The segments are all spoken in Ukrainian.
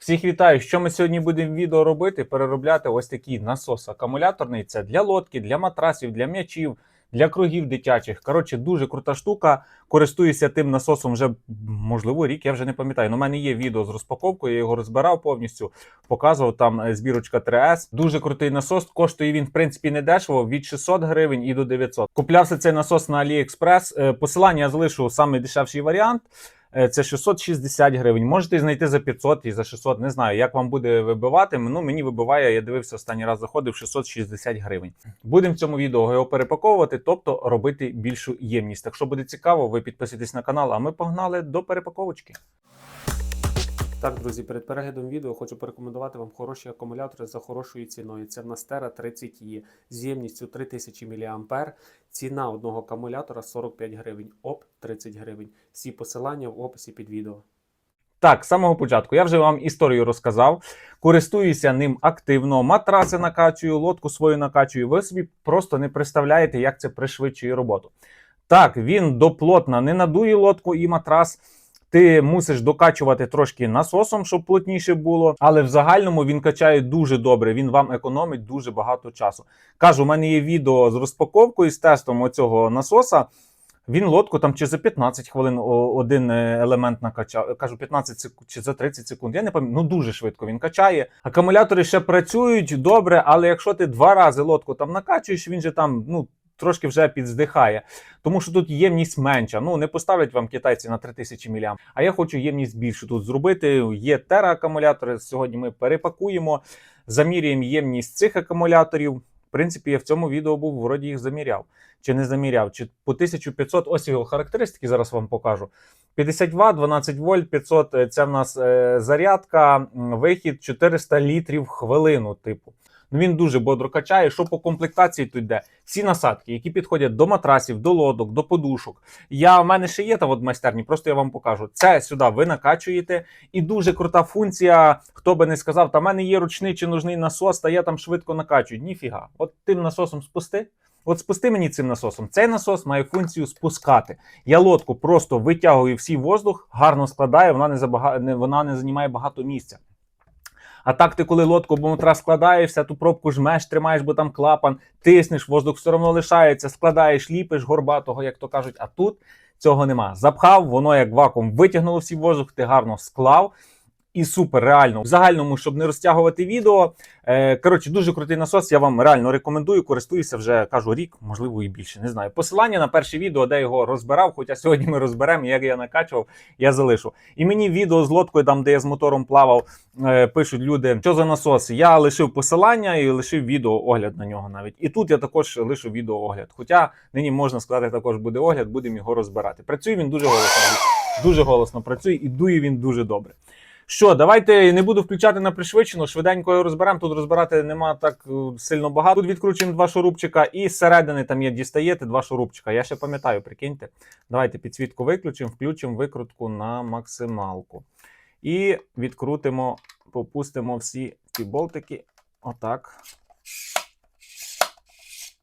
Всіх вітаю! Що ми сьогодні будемо відео робити? Переробляти ось такий насос акумуляторний. Це для лодки, для матрасів, для м'ячів, для кругів дитячих. Коротше, дуже крута штука. Користуюся тим насосом вже можливо рік. Я вже не пам'ятаю. У мене є відео з розпаковкою. Я його розбирав повністю, показував там е, збірочка 3С. Дуже крутий насос. Коштує він в принципі не дешево від 600 гривень і до 900. Куплявся цей насос на AliExpress. Е, Посилання я залишу саме дешевший варіант. Е, Це 660 гривень. Можете знайти за 500 і за 600. Не знаю, як вам буде вибивати. Ну мені вибиває. Я дивився останній раз. Заходив 660 гривень. Будемо в цьому відео його перепаковувати, тобто робити більшу ємність. Так що буде цікаво, ви підписуйтесь на канал. А ми погнали до перепаковочки. Так, друзі, перед переглядом відео хочу порекомендувати вам хороші акумулятори за хорошою ціною. Це в нас Terra 30 e з ємністю 3000 мА. Ціна одного акумулятора 45 гривень, ОП 30 гривень. Всі посилання в описі під відео. Так, з самого початку я вже вам історію розказав. Користуюся ним активно, матраси накачую, лодку свою накачую. Ви собі просто не представляєте, як це пришвидшує роботу. Так, він доплотно не надує лодку і матрас. Ти мусиш докачувати трошки насосом, щоб плотніше було, але в загальному він качає дуже добре. Він вам економить дуже багато часу. Кажу, у мене є відео з розпаковкою з тестом оцього насоса. Він лодку там чи за 15 хвилин один е, елемент накачав. Кажу, 15 секунд чи за 30 секунд. Я не пам'ятаю. Ну дуже швидко він качає. Акумулятори ще працюють добре, але якщо ти два рази лодку там накачуєш, він же там ну трошки вже підздихає. Тому що тут ємність менша. Ну не поставлять вам китайці на 3000 мА. А я хочу ємність більшу тут зробити. Є тера акумулятори. Сьогодні ми перепакуємо, замірюємо ємність цих акумуляторів. В принципі, я в цьому відео був вроді їх заміряв. Чи не заміряв, чи по 1500, ось його характеристики зараз вам покажу. 50 Вт, 12 вольт, 500 е, це в нас е, зарядка, вихід 400 літрів в хвилину, типу. Ну він дуже бодро качає. Що по комплектації тут йде? Всі насадки, які підходять до матрасів, до лодок, до подушок. Я в мене ще є там от майстерні, просто я вам покажу. Це сюди ви накачуєте, і дуже крута функція. Хто би не сказав, та в мене є ручний чи нужний насос, та я там швидко накачую. Ніфіга. От тим насосом спусти. От спусти мені цим насосом. Цей насос має функцію спускати. Я лодку просто витягую всі воздух, гарно складаю, вона не забага... вона не займає багато місця. А так ти, коли лодку або матрас складаєшся, ту пробку жмеш, тримаєш, бо там клапан, тиснеш, воздух все одно лишається, складаєш, ліпиш горбатого, як то кажуть. А тут цього нема. Запхав, воно як вакуум витягнуло всі воздух, ти гарно склав. І супер, реально. В загальному, щоб не розтягувати відео. Е, коротше, дуже крутий насос. Я вам реально рекомендую. Користуюся вже кажу рік, можливо, і більше. Не знаю. Посилання на перше відео, де його розбирав. Хоча сьогодні ми розберемо, як я накачував, я залишу. І мені відео з лодкою, там де я з мотором плавав, е, пишуть люди, що за насос. Я лишив посилання і лишив відео огляд на нього навіть. І тут я також лишу відео огляд. Хоча нині можна сказати, також буде огляд, будемо його розбирати. Працює він дуже голосно, дуже голосно працює і дує він дуже добре. Що, давайте не буду включати на пришвидшену, швиденько його розберемо. Тут розбирати нема так е, сильно багато. Тут відкручуємо два шурупчика, і зсередини там є дістаєте два шурупчика. Я ще пам'ятаю, прикиньте. Давайте підсвітку виключимо, включимо викрутку на максималку. І відкрутимо, попустимо всі ці болтики. Отак.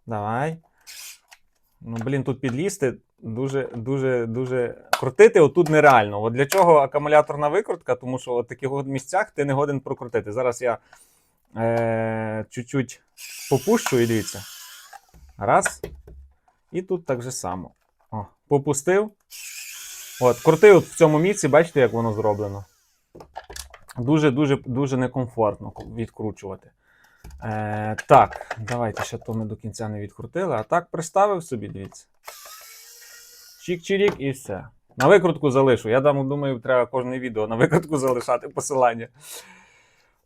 Давай. Ну, блін, тут підлізти дуже, дуже, дуже крутити отут нереально. От для чого акумуляторна викрутка? Тому що от таких місцях ти не годен прокрутити. Зараз я е- чуть-чуть попущу і дивіться. Раз. І тут так же само. О, попустив. От, крутив от в цьому місці, бачите, як воно зроблено. Дуже, дуже, дуже некомфортно відкручувати. Е, так, давайте ще то ми до кінця не відкрутили. А так приставив собі, дивіться. Чік-чирік і все. На викрутку залишу. Я там думаю, треба кожне відео на викрутку залишати посилання.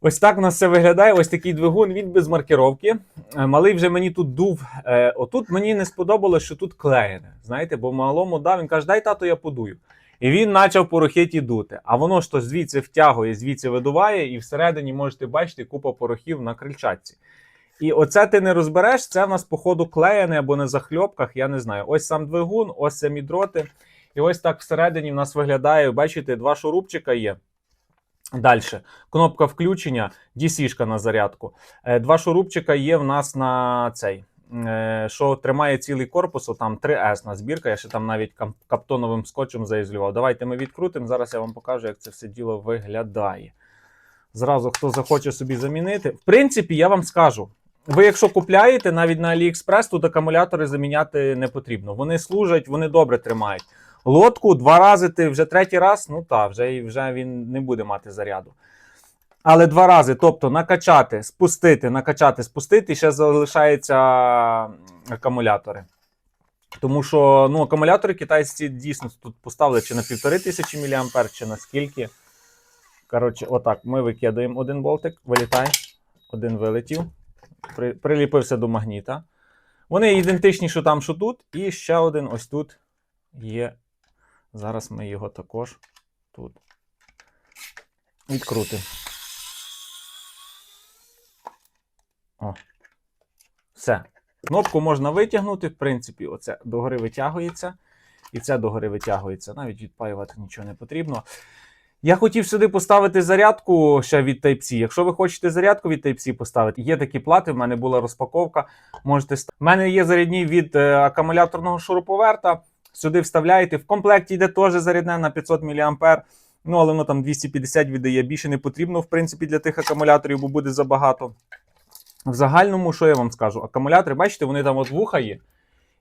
Ось так у нас все виглядає. Ось такий двигун, він без маркировки. Е, Малий вже мені тут дув. Е, отут мені не сподобалось, що тут клеєне. Знаєте, бо малому дав, він каже, дай тато, я подую. І він почав порохеті дути. А воно ж звідси втягує, звідси видуває, і всередині можете бачити купа порохів на крильчатці. І оце ти не розбереш, це в нас, походу, клеєне або на захльопках, я не знаю. Ось сам двигун, ось самі дроти. І ось так всередині в нас виглядає, бачите, два шурупчика є. Далі. Кнопка включення, DC-шка на зарядку. Е, Два шурупчика є в нас на цей. е, Що тримає цілий корпус, там 3С на збірка. Я ще там навіть каптоновим скотчем заізолював. Давайте ми відкрутимо. Зараз я вам покажу, як це все діло виглядає. Зразу хто захоче собі замінити. В принципі, я вам скажу. Ви, якщо купляєте навіть на AliExpress, тут акумулятори заміняти не потрібно. Вони служать, вони добре тримають. Лодку два рази ти вже третій раз, ну так, вже, вже він не буде мати заряду. Але два рази, тобто накачати, спустити, накачати, спустити, ще залишаються акумулятори. Тому що ну, акумулятори китайці дійсно тут поставили чи на 1500 мА, чи на скільки. Коротше, отак, ми викидаємо один болтик, вилітай, один вилетів, при, приліпився до магніта. Вони ідентичні, що там, що тут, і ще один ось тут є. Зараз ми його також тут відкрутимо. О. Все. Кнопку можна витягнути, в принципі, оце догори витягується. І це догори витягується. Навіть відпаювати нічого не потрібно. Я хотів сюди поставити зарядку ще від Type-C. Якщо ви хочете зарядку від Type-C поставити, є такі плати, в мене була розпаковка. Можете У мене є зарядні від е, акумуляторного шуруповерта. Сюди вставляєте. В комплекті йде теж зарядне на 500 мА. Ну, але воно там 250 віддає. Більше не потрібно, в принципі, для тих акумуляторів, бо буде забагато. В загальному, що я вам скажу? Акумулятори, бачите, вони там от вуха є.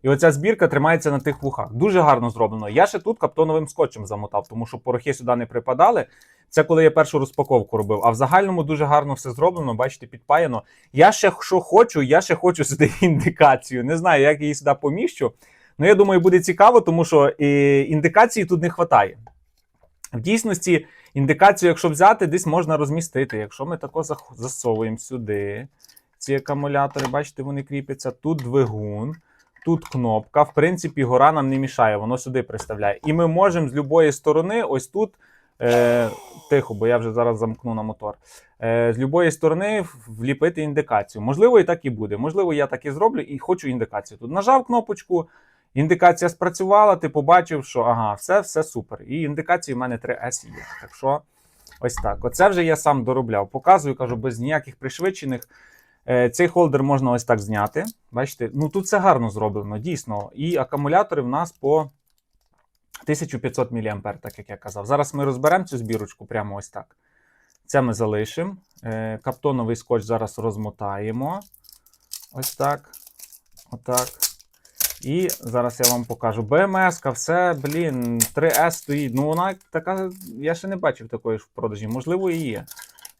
І оця збірка тримається на тих вухах. Дуже гарно зроблено. Я ще тут каптоновим скотчем замотав, тому що порохи сюди не припадали. Це коли я першу розпаковку робив. А в загальному дуже гарно все зроблено, бачите, підпаяно. Я ще що хочу, я ще хочу сюди індикацію. Не знаю, як її сюди поміщу. Ну, я думаю, буде цікаво, тому що е, індикації тут не вистачає. В дійсності, індикацію, якщо взяти, десь можна розмістити. Якщо ми тако засовуємо сюди ці акумулятори, бачите, вони кріпляться. Тут двигун, тут кнопка. В принципі, гора нам не мішає, воно сюди приставляє. І ми можемо з будь-якої сторони, ось тут. Е, тихо, бо я вже зараз замкну на мотор. Е, з будь-якої сторони вліпити індикацію. Можливо, і так і буде. Можливо, я так і зроблю і хочу індикацію. Тут нажав кнопочку, індикація спрацювала, ти побачив, що ага, все, все супер. І індикації в мене 3S є. Так що, ось так. Оце вже я сам доробляв. Показую, кажу, без ніяких пришвидшених. Е, Цей холдер можна ось так зняти. Бачите, ну тут все гарно зроблено, дійсно. І акумулятори в нас по 1500 мА, так як я казав. Зараз ми розберемо цю збірочку прямо ось так. Це ми залишимо. Е, Каптоновий скотч зараз розмотаємо. Ось так. Отак. І зараз я вам покажу. БМС, все, блін, 3S стоїть. Ну, вона така, я ще не бачив такої ж в продажі. Можливо, і є.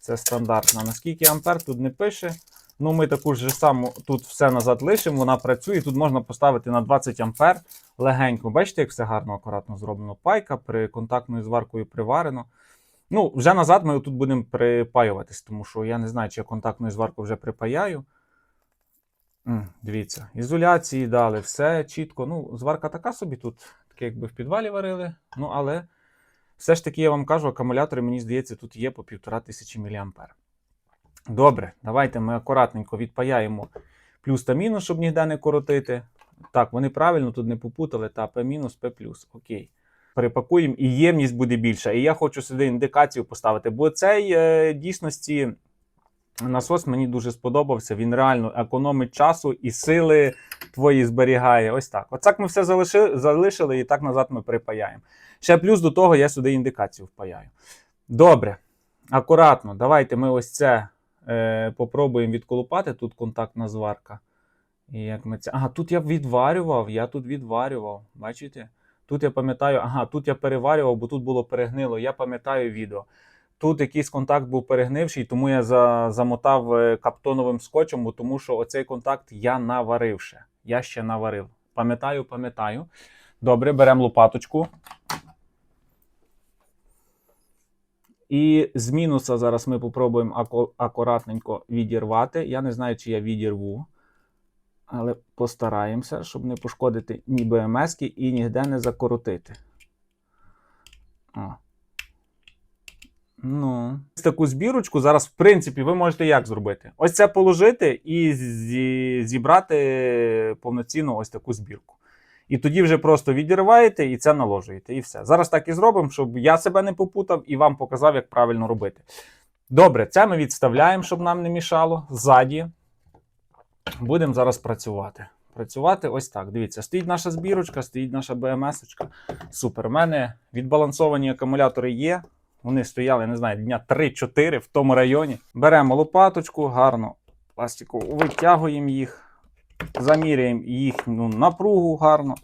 Це стандартна. Наскільки ампер тут не пише. Ну, ми таку ж саму тут все назад лишимо, вона працює. Тут можна поставити на 20 ампер легенько. Бачите, як все гарно, акуратно зроблено. Пайка при контактною зваркою приварено. Ну, вже назад ми тут будемо припаюватись, тому що я не знаю, чи я контактною зваркою вже припаяю. М, Дивіться, ізоляції дали, все чітко. Ну, зварка така собі тут, таке якби в підвалі варили. Ну, але все ж таки я вам кажу, акумулятори, мені здається, тут є по 1500 мА. Добре, давайте ми акуратненько відпаяємо плюс та мінус, щоб ніде не коротити. Так, вони правильно тут не попутали. Та P мінус, P плюс. Окей. Перепакуємо і ємність буде більша. І я хочу сюди індикацію поставити, бо цей е, дійсності насос мені дуже сподобався. Він реально економить часу і сили твої зберігає. Ось так. Оцак ми все залишили, залишили і так назад ми припаяємо. Ще плюс до того я сюди індикацію впаяю. Добре. Акуратно, давайте ми ось це е, попробуємо відколупати. Тут контактна зварка. І як ми це. Ага, тут я відварював, я тут відварював. Бачите? Тут я пам'ятаю, ага, тут я переварював, бо тут було перегнило. Я пам'ятаю відео. Тут якийсь контакт був перегнивший, тому я за, замотав е, каптоновим скотчем, бо тому що оцей контакт я наварив ще. Я ще наварив. Пам'ятаю, пам'ятаю. Добре, беремо лопаточку. І з мінуса зараз ми попробуємо аку- акуратненько відірвати. Я не знаю, чи я відірву, але постараємося, щоб не пошкодити ні БМС і ніде не закоротити. О. Ну, ось таку збірочку зараз, в принципі, ви можете як зробити? Ось це положити і зі- зібрати повноцінну ось таку збірку. І тоді вже просто відірваєте і це наложуєте. І все. Зараз так і зробимо, щоб я себе не попутав і вам показав, як правильно робити. Добре, це ми відставляємо, щоб нам не мішало. Ззаді будемо зараз працювати. Працювати ось так. Дивіться, стоїть наша збірочка, стоїть наша БМС-очка. Супер. У мене відбалансовані акумулятори є. Вони стояли, не знаю, дня 3-4 в тому районі. Беремо лопаточку, гарно пластику, витягуємо їх, заміряємо їхню напругу гарно,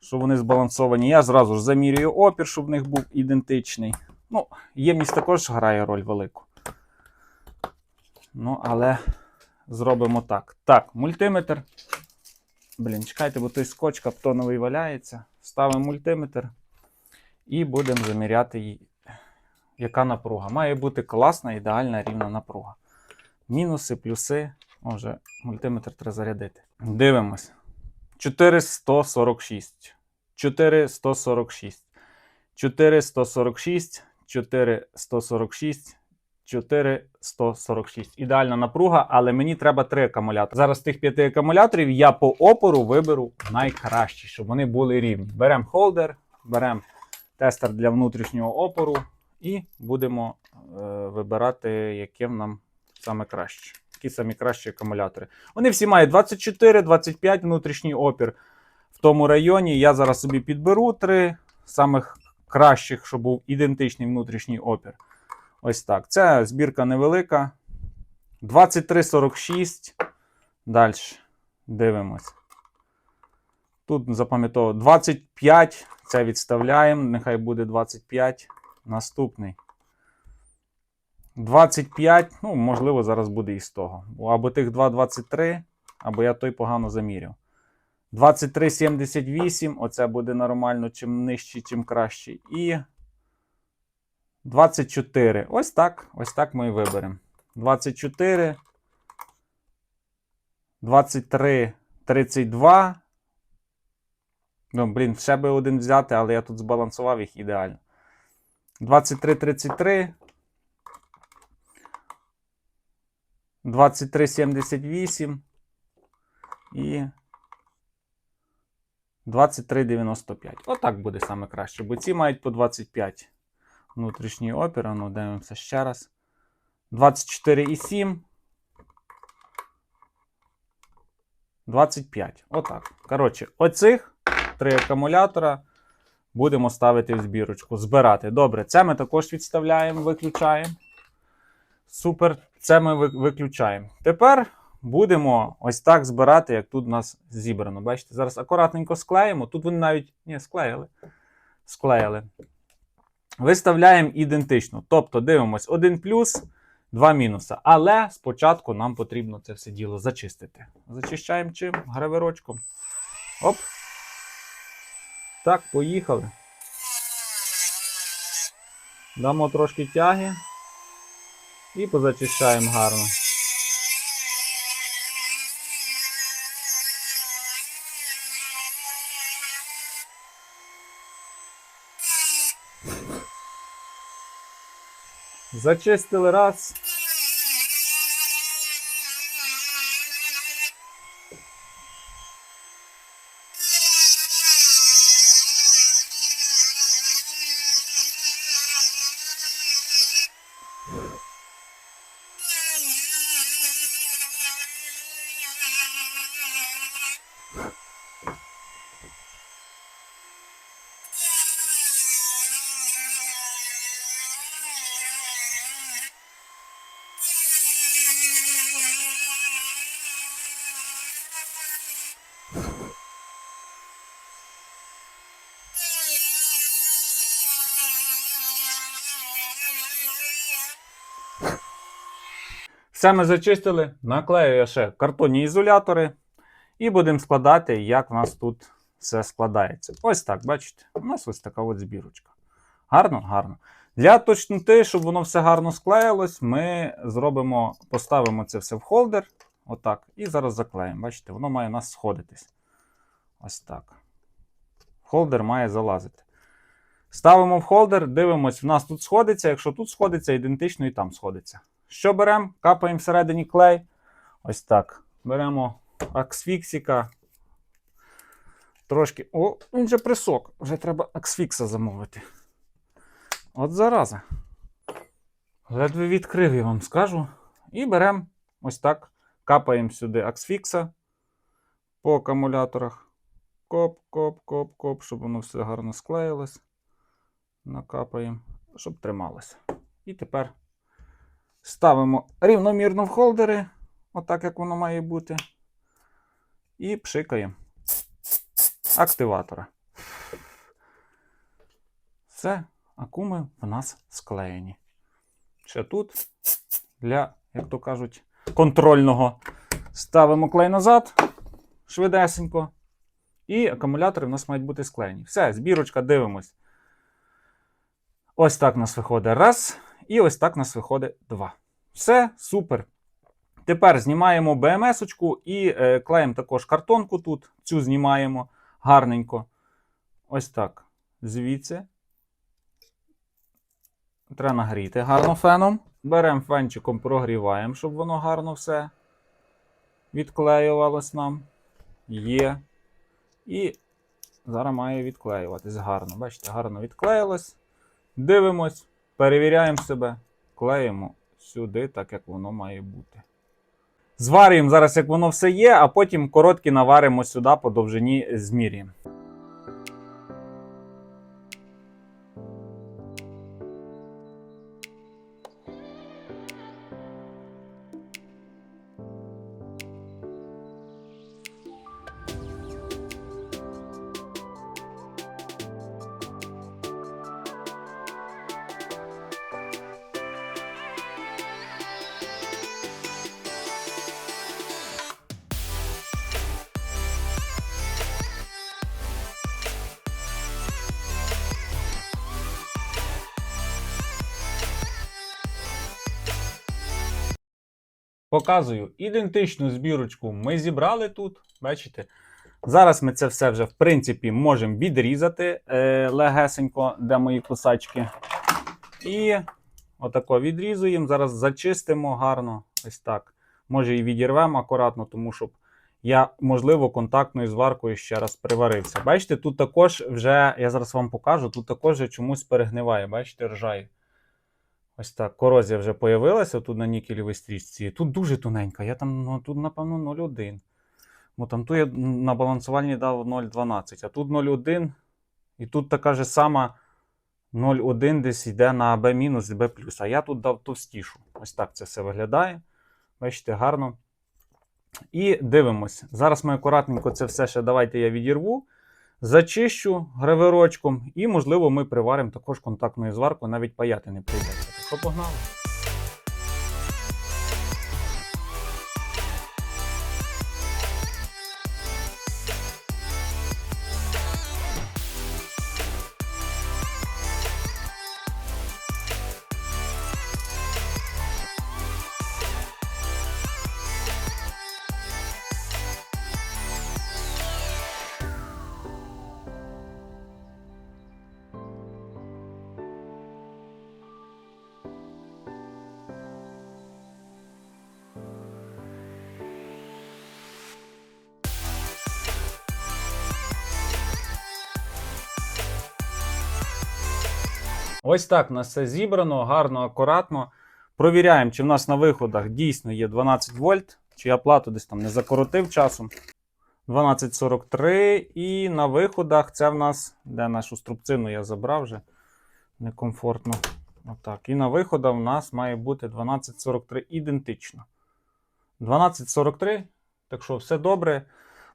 щоб вони збалансовані. Я зразу ж замірюю опір, щоб в них був ідентичний. Ну, ємність також грає роль велику. Ну, але зробимо так. Так, мультиметр. Блін, чекайте, бо той скотч каптоновий валяється. Ставимо мультиметр і будемо заміряти, яка напруга. Має бути класна, ідеальна рівна напруга. Мінуси, плюси. Може, мультиметр треба зарядити. Дивимось. 4146. 4146. 4146. 4146. 4146. Ідеальна напруга, але мені треба три акумулятори. Зараз з тих п'яти акумуляторів я по опору виберу найкращі, щоб вони були рівні. Беремо холдер, беремо тестер для внутрішнього опору і будемо е, вибирати, яким нам саме краще. Які самі кращі акумулятори. Вони всі мають 24-25 внутрішній опір. В тому районі я зараз собі підберу три самих кращих, щоб був ідентичний внутрішній опір. Ось так. Це збірка невелика. 23,46. Далі. Дивимось. Тут запам'ятовую 25. Це відставляємо. Нехай буде 25. Наступний. 25. Ну, можливо, зараз буде і з того. Або тих 2,23, або я той погано заміряв. 23,78. Оце буде нормально, чим нижче, чим краще. І 24. Ось так. Ось так ми і виберемо. 24. 23, 32. Ну, блін, ще би один взяти, але я тут збалансував їх ідеально. 23, 33. 23, 78. І 23, 95. Отак буде саме краще, бо ці мають по 25 внутрішній опір. Ну, дивимося ще раз. 24,7. 25. Отак. Коротше, оцих три акумулятора будемо ставити в збірочку. Збирати. Добре, це ми також відставляємо, виключаємо. Супер, це ми виключаємо. Тепер будемо ось так збирати, як тут у нас зібрано. Бачите, зараз акуратненько склеїмо. Тут вони навіть ні, склеїли. Склеїли. Виставляємо ідентично. Тобто дивимось один плюс, два мінуса. Але спочатку нам потрібно це все діло зачистити. Зачищаємо чим? Граверочком. Оп. Так, поїхали. Дамо трошки тяги. І позачищаємо гарно. Зачистили раз. Все ми зачистили. Наклею я ще картонні ізолятори. І будемо складати, як в нас тут все складається. Ось так, бачите? У нас ось така от збірочка. Гарно, гарно. Для точноти, щоб воно все гарно склеїлось, ми зробимо, поставимо це все в холдер. Отак. І зараз заклеїмо. Бачите, воно має у нас сходитись. Ось так. Холдер має залазити. Ставимо в холдер, дивимось, в нас тут сходиться. Якщо тут сходиться, ідентично і там сходиться. Що беремо? Капаємо всередині клей. Ось так. Беремо аксфіксіка. Трошки. О, він же присок. Вже треба аксфікса замовити. От зараза. Ледве відкрив, я вам скажу. І беремо ось так. Капаємо сюди аксфікса по акумуляторах. Коп, коп, коп, коп, щоб воно все гарно склеїлось. Накапаємо. щоб трималося. І тепер ставимо рівномірно в холдери, отак як воно має бути. І пшикаємо активатора. Все, акуми в нас склеєні. Ще тут для, як то кажуть, контрольного ставимо клей назад швидесенько. І акумулятори в нас мають бути склеєні. Все, збірочка, дивимось. Ось так у нас виходить раз. І ось так у нас виходить два. Все, супер. Тепер знімаємо БМС-очку і е, клеїмо також картонку тут. Цю знімаємо гарненько. Ось так. Звідси. Треба нагріти гарно феном. Беремо фенчиком, прогріваємо, щоб воно гарно все відклеювалось нам. Є. І зараз має відклеюватись гарно. Бачите, гарно відклеїлось. Дивимось, перевіряємо себе, клеїмо сюди, так як воно має бути. Зварюємо зараз, як воно все є, а потім короткі наваримо сюди по довжині змірюємо. Показую ідентичну збірочку ми зібрали тут. Бачите? Зараз ми це все вже, в принципі, можемо відрізати е, легесенько, де мої кусачки. І отако відрізуємо. Зараз зачистимо гарно. Ось так. Може і відірвемо акуратно, тому щоб я, можливо, контактною зваркою ще раз приварився. Бачите, тут також вже, я зараз вам покажу, тут також чомусь перегниває. Бачите, ржає. Ось так, корозія вже появилася тут на нікелевій стрічці. Тут дуже тоненька. Я там, ну, тут, напевно, 0,1. Бо там ту я на балансувальні дав 0,12, а тут 0,1. І тут така ж сама 0,1 десь йде на B- B+. А я тут дав товстішу. Ось так це все виглядає. Бачите, гарно. І дивимось. Зараз ми акуратненько це все ще давайте я відірву. Зачищу гравирочком, і, можливо, ми приваримо також контактною зваркою, навіть паяти не прийдеться. Так Ось так у нас все зібрано, гарно, акуратно. Провіряємо, чи в нас на виходах дійсно є 12 вольт, чи я плату десь там не закоротив часом. 1243. І на виходах це в нас, де нашу струбцину я забрав вже. Некомфортно. Отак. І на виходах в нас має бути 1243 ідентично. 1243. Так що все добре.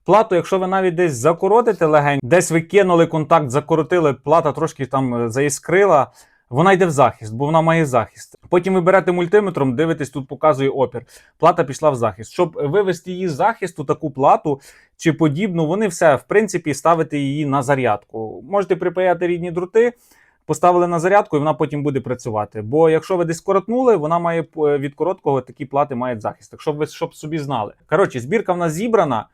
Плату, якщо ви навіть десь закоротите легень, десь ви кинули контакт, закоротили, плата трошки там заіскрила, вона йде в захист, бо вона має захист. Потім ви берете мультиметром, дивитесь, тут показує опір. Плата пішла в захист. Щоб вивести її з захисту, таку плату чи подібну, вони все, в принципі, ставите її на зарядку. Можете припаяти рідні дроти. Поставили на зарядку, і вона потім буде працювати. Бо якщо ви десь коротнули, вона має е, від короткого такі плати мають захист. Так щоб ви щоб собі знали. Коротше, збірка в нас зібрана.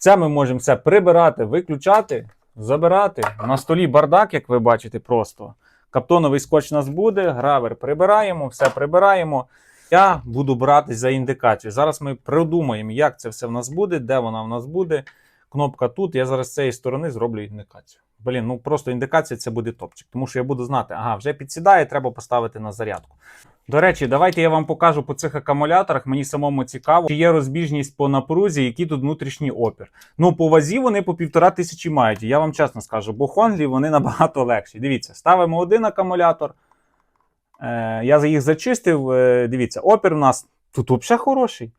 Це ми можемо все прибирати, виключати, забирати. На столі бардак, як ви бачите, просто. Каптоновий скотч у нас буде, гравер прибираємо, все прибираємо. Я буду братись за індикацію. Зараз ми придумаємо, як це все в нас буде, де вона в нас буде. Кнопка тут. Я зараз з цієї сторони зроблю індикацію. Блін, ну просто індикація це буде топчик, тому що я буду знати, ага, вже підсідає, треба поставити на зарядку. До речі, давайте я вам покажу по цих акумуляторах. Мені самому цікаво, чи є розбіжність по напрузі, який тут внутрішній опір. Ну, по вазі вони по півтора тисячі мають. Я вам чесно скажу, бо Хонлі вони набагато легші. Дивіться, ставимо один акумулятор. Е, я їх зачистив. Е, дивіться, опір у нас тут взагалі хороший.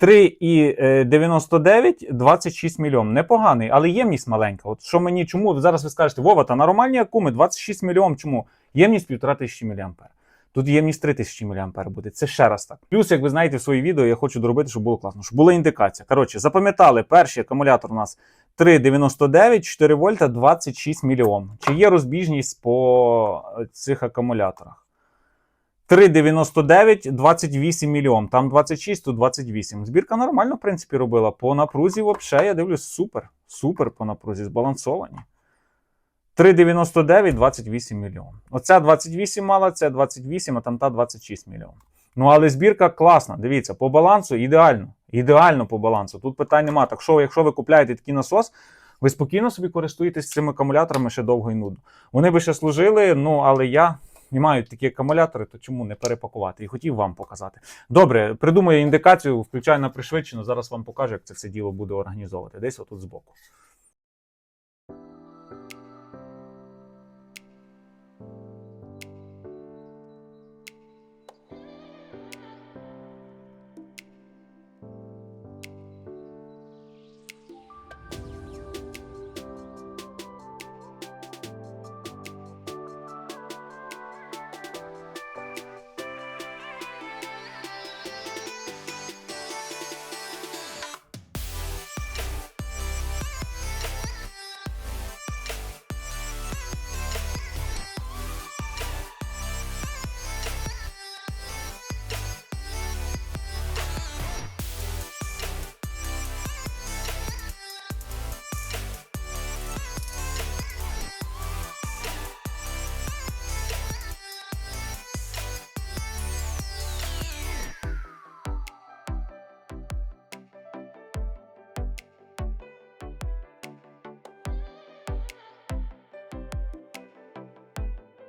3,99, 26 мільйон. Непоганий, але ємність маленька. От що мені, чому зараз ви скажете, Вова, та нормальні акуми, 26 мільйон. Чому? Ємність 1500 мА. Тут ємність 3000 мА буде. Це ще раз так. Плюс, як ви знаєте, в свої відео я хочу доробити, щоб було класно, щоб була індикація. Коротше, запам'ятали, перший акумулятор у нас 3,99, 4 вольта, 26 мільйон. Чи є розбіжність по е, цих акумуляторах? 3,99, 28 мільйон. Там 26, тут 28. Збірка нормально, в принципі, робила. По напрузі, взагалі, я дивлюсь, супер. Супер по напрузі, збалансовані. 3,99, 28 мільйон. Оця 28 мала, це 28, а там та 26 мільйон. Ну, але збірка класна. Дивіться, по балансу ідеально. Ідеально по балансу. Тут питань нема. Так що, якщо ви купляєте такий насос, ви спокійно собі користуєтесь цими акумуляторами ще довго і нудно. Вони би ще служили, ну але я не маю такі акумулятори, то чому не перепакувати? І хотів вам показати. Добре, придумаю індикацію, включаю на пришвидшену. Зараз вам покажу, як це все діло буде організовувати. Десь отут збоку.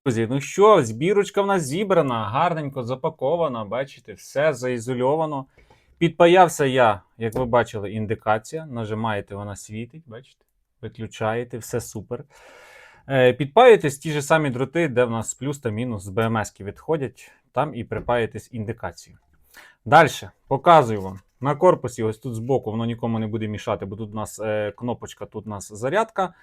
Друзі, ну що, збірочка в нас зібрана, гарненько запакована, бачите, все заізольовано. Підпаявся я, як ви бачили, індикація. Нажимаєте, вона світить, бачите? Виключаєте, все супер. Е, підпаюєтесь ті ж самі дроти, де в нас плюс та мінус з BMS відходять, там і припаєтесь індикацію. Далі показую вам. На корпусі, ось тут збоку, воно нікому не буде мішати, бо тут у нас е, кнопочка, тут у нас зарядка.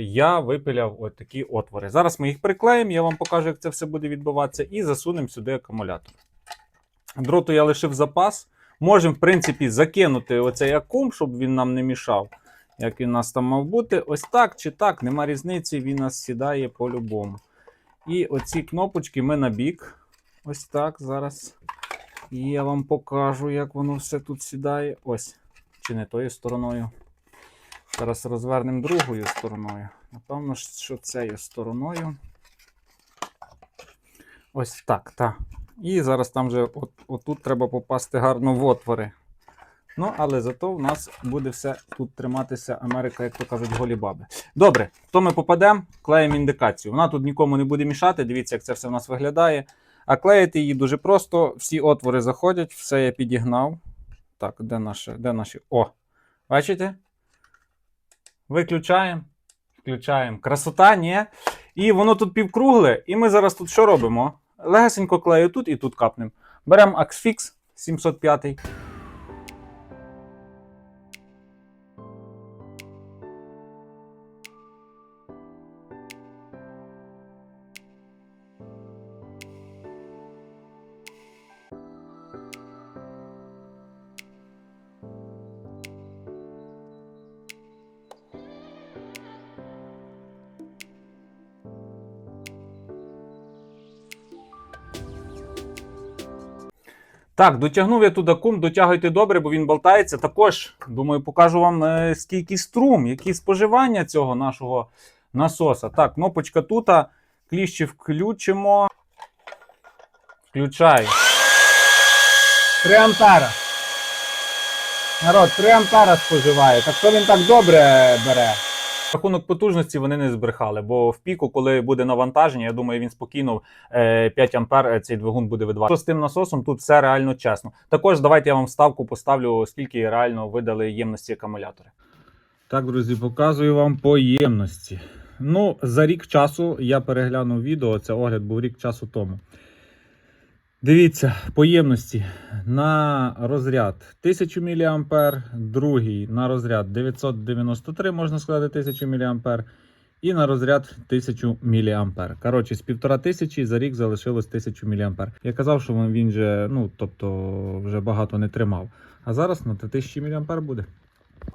Я випиляв от такі отвори. Зараз ми їх приклеїмо, я вам покажу, як це все буде відбуватися, і засунемо сюди акумулятор. Дроту я лишив запас. Можемо, в принципі, закинути оцей акум, щоб він нам не мішав. Як він у нас там мав бути. Ось так чи так, нема різниці, він нас сідає по-любому. І оці кнопочки ми на бік. Ось так зараз. І я вам покажу, як воно все тут сідає. Ось. Чи не тою стороною. Зараз розвернемо другою стороною. Напевно, що цією стороною. Ось так, так. І зараз там вже от, отут треба попасти гарно в отвори. Ну, але зато в нас буде все тут триматися Америка, як то кажуть, голі баби. Добре, то ми попадемо, клеїмо індикацію. Вона тут нікому не буде мішати. Дивіться, як це все в нас виглядає. А клеїти її дуже просто. Всі отвори заходять, все я підігнав. Так, де наше, де наші. О! Бачите? Виключаємо. Включаємо. Красота, ні. І воно тут півкругле. І ми зараз тут що робимо? Легесенько клею тут і тут капнемо. Беремо Axfix 705. Так, дотягнув я туди кум, дотягуйте добре, бо він болтається. Також, думаю, покажу вам е, скільки струм, які споживання цього нашого насоса. Так, кнопочка тут. Кліщі включимо. Включай. 3 ампера. Народ, 3 ампера споживає. Так що він так добре бере? Рахунок потужності вони не збрехали, бо в піку, коли буде навантаження, я думаю, він спокійно е, 5 ампер е, цей двигун буде видавати. Що з тим насосом тут все реально чесно. Також давайте я вам ставку поставлю, скільки реально видали ємності акумулятори. Так, друзі, показую вам по ємності. Ну, за рік часу я переглянув відео, це огляд був рік часу тому. Дивіться, по ємності на розряд 1000 мА, другий на розряд 993, можна сказати, 1000 мА, і на розряд 1000 мА. Коротше, з 1500 за рік залишилось 1000 мА. Я казав, що він- він же, ну, тобто, вже багато не тримав. А зараз на 3000 мА буде.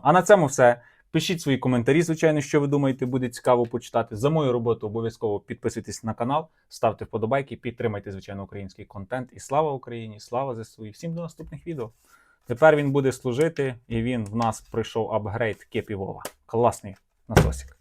А на цьому все. Пишіть свої коментарі, звичайно, що ви думаєте, буде цікаво почитати. За мою роботу обов'язково підписуйтесь на канал, ставте вподобайки, підтримайте, звичайно, український контент. І слава Україні! Слава ЗСУ! І всім до наступних відео. Тепер він буде служити, і він в нас пройшов апгрейд Кепівова. Класний насосик.